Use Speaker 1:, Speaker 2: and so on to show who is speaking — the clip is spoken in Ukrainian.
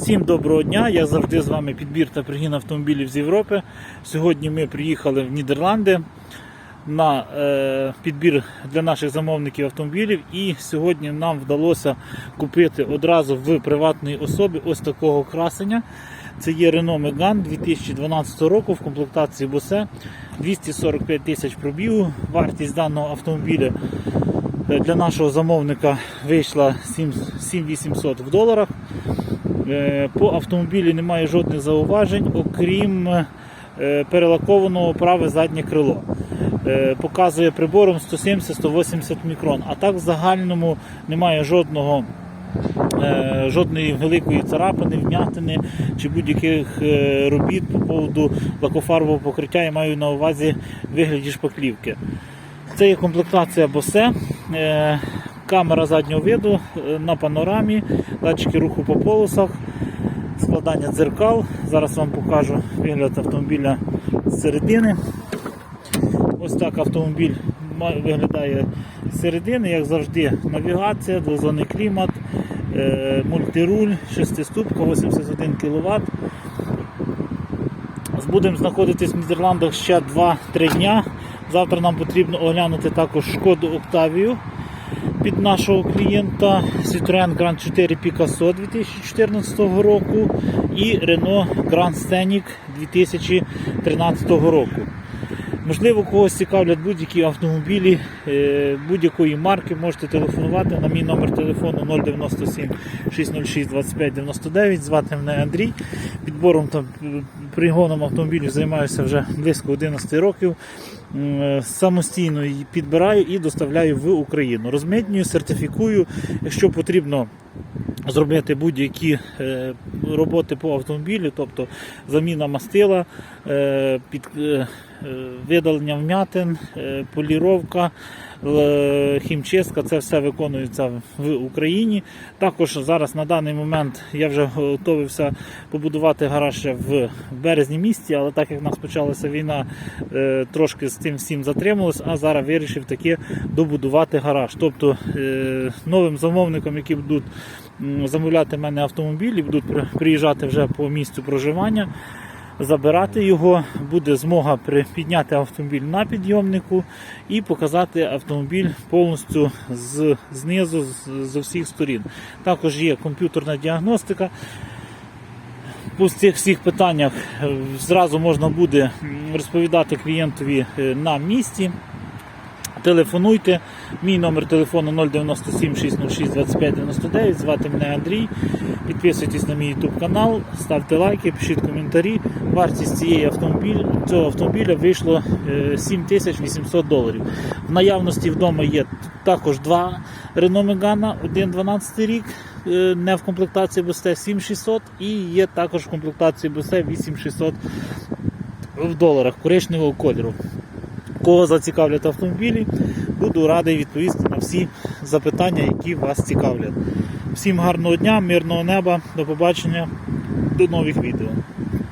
Speaker 1: Всім доброго дня! Я завжди з вами підбір та пригін автомобілів з Європи. Сьогодні ми приїхали в Нідерланди на е, підбір для наших замовників автомобілів. І сьогодні нам вдалося купити одразу в приватної особи ось такого красення. Це є Renault Megane 2012 року в комплектації Bose 245 тисяч пробігу. Вартість даного автомобіля е, для нашого замовника вийшла 7800 в доларах. Е, По автомобілі немає жодних зауважень, окрім е, перелакованого праве заднє крило. Е, Показує прибором 170-180 мікрон. А так в загальному немає жодного. Жодної великої царапини, вмятини чи будь-яких робіт по поводу лакофарбового покриття я маю на увазі вигляді шпаклівки. Це є комплектація Bose, е, камера заднього виду е, на панорамі, датчики руху по полосах, складання дзеркал. Зараз вам покажу вигляд автомобіля з середини. Ось так автомобіль виглядає з середини, як завжди, навігація, двозонний клімат, е, мультируль, шестиступка, 81 кВт. Будемо знаходитись в Нідерландах ще 2-3 дня. Завтра нам потрібно оглянути також шкоду Октавію під нашого клієнта Citroen Grand 4 Picasso 2014 року і Renault Grand Scenic 2013 року. Можливо, когось цікавлять будь-які автомобілі е, будь-якої марки. Можете телефонувати на мій номер телефону 097 606 25 99. Звати мене Андрій. Підбором та е, пригоном автомобілів займаюся вже близько 11 років. Е, Самостійно її підбираю і доставляю в Україну. Розмитнюю, сертифікую. Якщо потрібно зробити будь-які роботи по автомобілю, тобто заміна мастила, під, видалення вмятин, е, поліровка, е, хімчистка, це все виконується в Україні. Також зараз на даний момент я вже готовився побудувати гараж ще в березні місті, але так як в нас почалася війна, е, трошки з цим всім затрималось, а зараз вирішив таки добудувати гараж. Тобто е, новим замовникам, які будуть замовляти в мене автомобілі, будуть приїжджати вже по місцю проживання. Забирати його, буде змога підняти автомобіль на підйомнику і показати автомобіль повністю з, знизу, з, усіх сторін. Також є комп'ютерна діагностика. По цих всіх питаннях е, зразу можна буде розповідати клієнтові е, на місці. Телефонуйте. Мій номер телефону 097 606 25 99. Звати мене Андрій. Підписуйтесь на мій YouTube канал, ставте лайки, пишіть коментарі. Вартість цієї автомобіль, цього автомобіля вийшло е, 7800 доларів. В наявності вдома є також два Renault Megane, один 12 рік, е, не в комплектації BST 7600 і є також в комплектації BST 8600 в доларах коричневого кольору. Кого зацікавлять автомобілі, буду радий відповісти на всі запитання, які вас цікавлять. Всім гарного дня, мирного неба, до побачення, до нових відео.